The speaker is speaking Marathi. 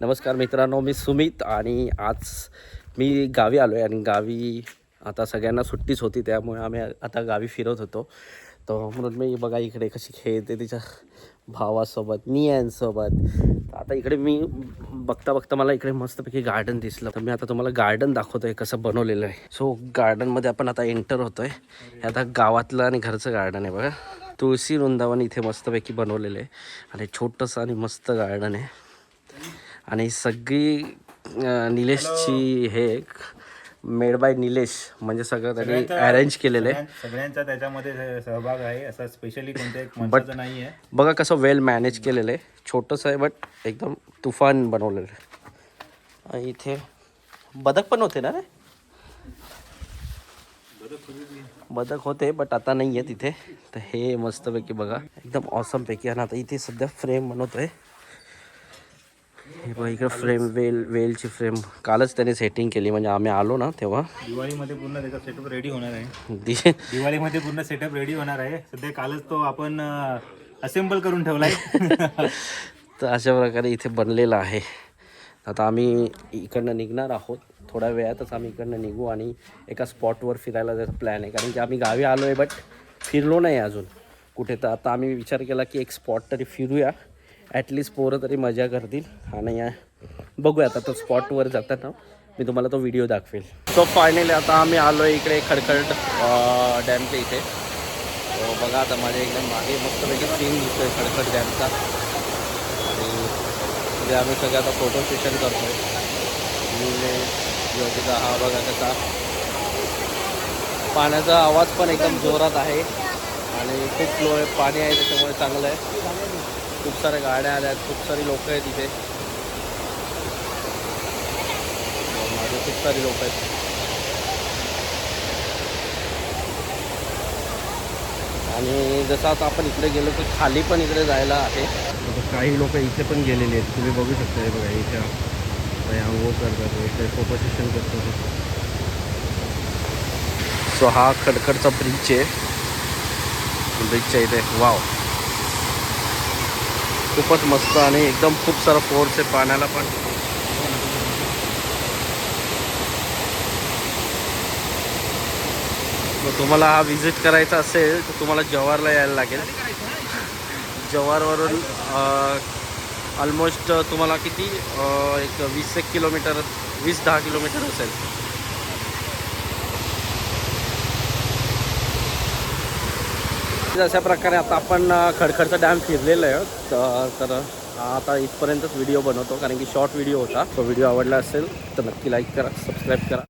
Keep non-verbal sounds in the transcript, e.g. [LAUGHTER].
नमस्कार मित्रांनो मी सुमित आणि आज मी गावी आलो आहे आणि गावी आता सगळ्यांना सुट्टीच होती त्यामुळे आम्ही आता गावी फिरत होतो. तर म्हणून मी बघा इकडे कशी खेळते तिच्या भावासोबत नियांसोबत आता इकडे मी बघता बघता मला इकडे मस्तपैकी गार्डन दिसलं. तर मी आता तुम्हाला गार्डन दाखवतोय कसं बनवलेलं आहे. सो गार्डनमध्ये आपण आता एंटर होतोय. हे आता गावातलं आणि घरचं गार्डन आहे बघा. तुळशी वृंदावन इथे मस्तपैकी बनवलेलं आहे. आणि छोटंसं आणि मस्त गार्डन आहे. आणि सगळी निलेशची हे मेड बाय निलेश म्हणजे सगळं त्यांनी अरेंज केलेलं आहे. सगळ्यां- सगळ्यांचा त्याच्यामध्ये सहभाग आहे. असा स्पेशली माणसाचा नाही आहे बघा कसं वेल मॅनेज केलेलं आहे. छोटंसं आहे बट एकदम तुफान बनवलेलं आहे. इथे बदक पण होते ना रे? बदक होते बट आता नाही आहे तिथे तर हे मस्तपैकी बघा. एकदम ऑसमपैकी आणि आता इथे सध्या फ्रेम बनवतोय. हे बघा इकडे फ्रेम वेल वेलची फ्रेम कालच त्याने सेटिंग केली म्हणजे आम्ही आलो ना तेव्हा. दिवाळीमध्ये पूर्ण त्याचा सेटअप रेडी होणार आहे. दिवाळीमध्ये पूर्ण सेटअप रेडी होणार आहे. सध्या कालच तो आपण असेंबल करून ठेवलाय. [LAUGHS] तर अशा प्रकारे इथे बनलेलं आहे. आता आम्ही इकडनं निघणार आहोत. थोड्या वेळातच आम्ही इकडनं निघू आणि एका स्पॉटवर फिरायला जायचा प्लॅन आहे. कारण की आम्ही गावी आलो आहे बट फिरलो नाही अजून. कुठे तर आता आम्ही विचार केला की एक स्पॉट तरी फिरूया. ॲटलिस्ट पोरं तरी मजा करतील. आणि या- बघूया आता तो स्पॉटवर जाताना. मी तुम्हाला तो व्हिडिओ दाखवेल. सो फायनली आता आम्ही आलो आहे इकडे खडखड डॅमच्या इथे. बघा आता माझ्या एकदम मागे मस्तपैकी सीन दिसतोय खडखड डॅमचा आणि तिथे आम्ही सगळं आता फोटो सेशन करतोय. आहे योगिता हा बघा कसा. पाण्याचा आवाज पण एकदम जोरात आहे. आणि खूप फ्लो आहे पाणी आहे त्याच्यामुळे चांगलं आहे. खूप साऱ्या गाड्या आल्या आहेत खूप सारी लोक आहेत इथे. माझे खूप सारी लोक आहेत. आणि जसं आता आपण इकडे गेलो की खाली पण इकडे जायला आहे. काही लोक इथे पण गेलेले आहेत. तुम्ही बघू शकता हे बघा इथे आंघोळ करतात इकडे फोटो सेशन करतात. सो हा खडखडचा ब्रिज आहे. ब्रिजच्या इथे. वाव खूपच मस्त आणि एकदम खूप सारा फोर्स आहे पाण्याला पण. तुम्हाला हा विजिट करायचा असेल तर तुम्हाला जव्हारला यायला लागेल. जव्हारवरून ऑलमोस्ट तुम्हाला किती एक वीस एक किलोमीटर वीस दहा किलोमीटर असेल. म्हणजे अशा प्रकारे आता आपण खडखडचा डॅम फिरलेला आहे. तर तर आता इथपर्यंतच व्हिडिओ बनवतो कारण की शॉर्ट व्हिडिओ होता. तो व्हिडिओ आवडला असेल तर नक्की लाईक करा सबस्क्राईब करा.